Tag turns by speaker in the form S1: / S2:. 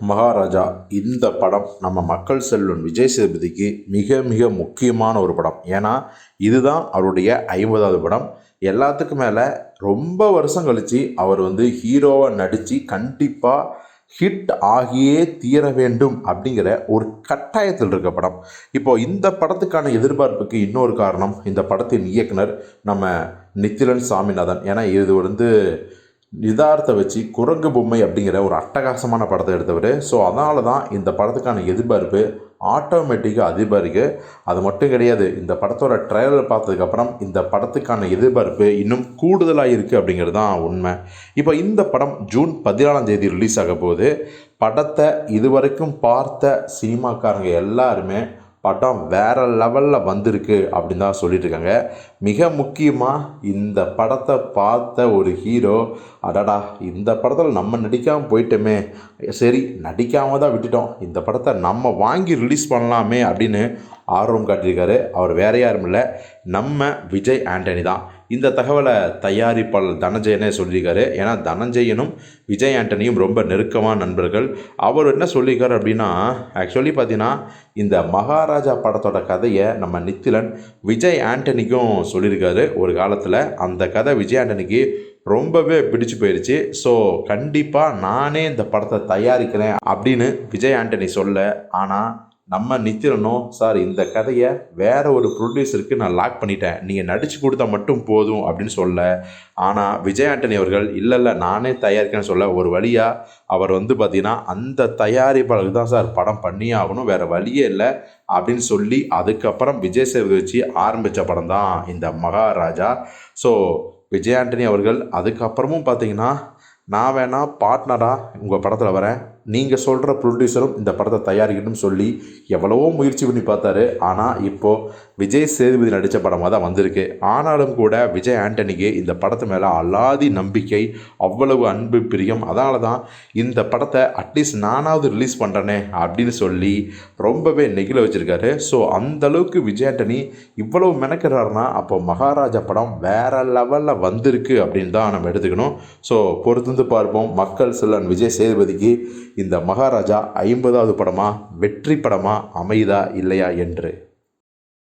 S1: மகாராஜா இந்த படம் நம்ம மக்கள் செல்வன் விஜய் சேதுபதிக்கு மிக மிக முக்கியமான ஒரு படம். ஏன்னா இதுதான் அவருடைய ஐம்பதாவது படம். எல்லாத்துக்கும் மேலே ரொம்ப வருஷம் கழித்து அவர் வந்து ஹீரோவாக நடித்து கண்டிப்பாக ஹிட் ஆகியே தீர வேண்டும் அப்படிங்கிற ஒரு கட்டாயத்தில் இருக்க படம். இப்போ இந்த படத்துக்கான எதிர்பார்ப்புக்கு இன்னொரு காரணம் இந்த படத்தின் இயக்குனர் நம்ம நித்திலன் சாமிநாதன். ஏன்னா இது வந்து நிதார்த்தை வச்சு குரங்கு பொம்மை அப்படிங்கிற ஒரு அட்டகாசமான படத்தை எடுத்தவர். ஸோ அதனால தான் இந்த படத்துக்கான எதிர்பார்ப்பு ஆட்டோமேட்டிக்காக அதிபருக்கு அது மட்டும் கிடையாது இந்த படத்தோட ட்ரைலர் பார்த்ததுக்கப்புறம் இந்த படத்துக்கான எதிர்பார்ப்பு இன்னும் கூடுதலாக இருக்குது அப்படிங்கிறது தான் உண்மை. இப்போ இந்த படம் ஜூன் பதினாலாம் தேதி ரிலீஸ் ஆக போகுது. படத்தை இதுவரைக்கும் பார்த்த சினிமாக்காரங்க எல்லாருமே படம் வேறு லெவலில் வந்திருக்கு அப்படின்னு தான் சொல்லிட்டுருக்காங்க. மிக முக்கியமாக இந்த படத்தை பார்த்த ஒரு ஹீரோ அடடா இந்த படத்தில் நம்ம நடிக்காமல் போயிட்டோமே. சரி நடிக்காமல் தான் விட்டுட்டோம். இந்த படத்தை நம்ம வாங்கி ரிலீஸ் பண்ணலாமே அப்படின்னு ஆர்வம் காட்டியிருக்காரு. அவர் வேற யாரும் இல்லை. நம்ம விஜய் ஆண்டனி தான். இந்த தகவலை தயாரிப்பாளர் தனஞ்சயனே சொல்லியிருக்காரு. ஏன்னா தனஞ்சயனும் விஜய் ஆண்டனியும் ரொம்ப நெருக்கமான நண்பர்கள். அவர் என்ன சொல்லியிருக்காரு அப்படின்னா ஆக்சுவலி பார்த்தீங்கன்னா இந்த மகாராஜா படத்தோட கதையை நம்ம நித்திலன் விஜய் ஆண்டனிக்கும் சொல்லியிருக்காரு. ஒரு காலத்தில் அந்த கதை விஜய் ஆண்டனிக்கு ரொம்பவே பிடிச்சு போயிடுச்சு ஸோ கண்டிப்பாக நானே இந்த படத்தை தயாரிக்கிறேன் அப்படின்னு விஜய் ஆண்டனி சொல்ல ஆனால் நம்ம நித்திரனும் சார் இந்த கதையை வேற ஒரு ப்ரொடியூசருக்கு நான் லாக் பண்ணிட்டேன். நீங்கள் நடித்து கொடுத்தா மட்டும் போதும் அப்படின்னு சொல்ல ஆனால் விஜய் ஆண்டனி அவர்கள் இல்லை இல்லை நானே தயாரிக்கேன்னு சொல்ல ஒரு வழியாக அவர் வந்து பார்த்தீங்கன்னா அந்த தயாரிப்பாளருக்கு தான் சார் படம் பண்ணியே ஆகணும் வேறு வழியே இல்லை அப்படின்னு சொல்லி அதுக்கப்புறம் விஜய் சேவை வச்சு ஆரம்பித்த படம் தான் இந்த மகாராஜா. ஸோ விஜய் ஆண்டனி அவர்கள் அதுக்கப்புறமும் பார்த்தீங்கன்னா நான் வேணால் பார்ட்னராக உங்கள் படத்தில் வரேன். நீங்கள் சொல்கிற ப்ரொடியூசரும் இந்த படத்தை தயாரிக்கணும்னு சொல்லி எவ்வளவோ முயற்சி பண்ணி பார்த்தாரு. ஆனால் இப்போது விஜய் சேதுபதி நடித்த படமாக தான் வந்திருக்கு. ஆனாலும் கூட விஜய் ஆண்டனிக்கு இந்த படத்து மேலே அல்லாதி நம்பிக்கை அவ்வளவு அன்பு பிரியம். அதனால தான் இந்த படத்தை அட்லீஸ்ட் நானாவது ரிலீஸ் பண்ணுறேனே அப்படின்னு சொல்லி ரொம்பவே நெகிழ வச்சுருக்காரு. ஸோ அந்தளவுக்கு விஜய் ஆண்டனி இவ்வளவு மெனக்கிறாருன்னா அப்போ மகாராஜா படம் வேறு லெவலில் வந்திருக்கு அப்படின்னு தான் நம்ம எடுத்துக்கணும். ஸோ பொறுத்து பார்ப்போம். மக்கள் செல்லன் விஜய் சேதுபதிக்கு இந்த மகாராஜா ஐம்பதாவது படமா வெற்றி படமா அமையுதா இல்லையா என்று?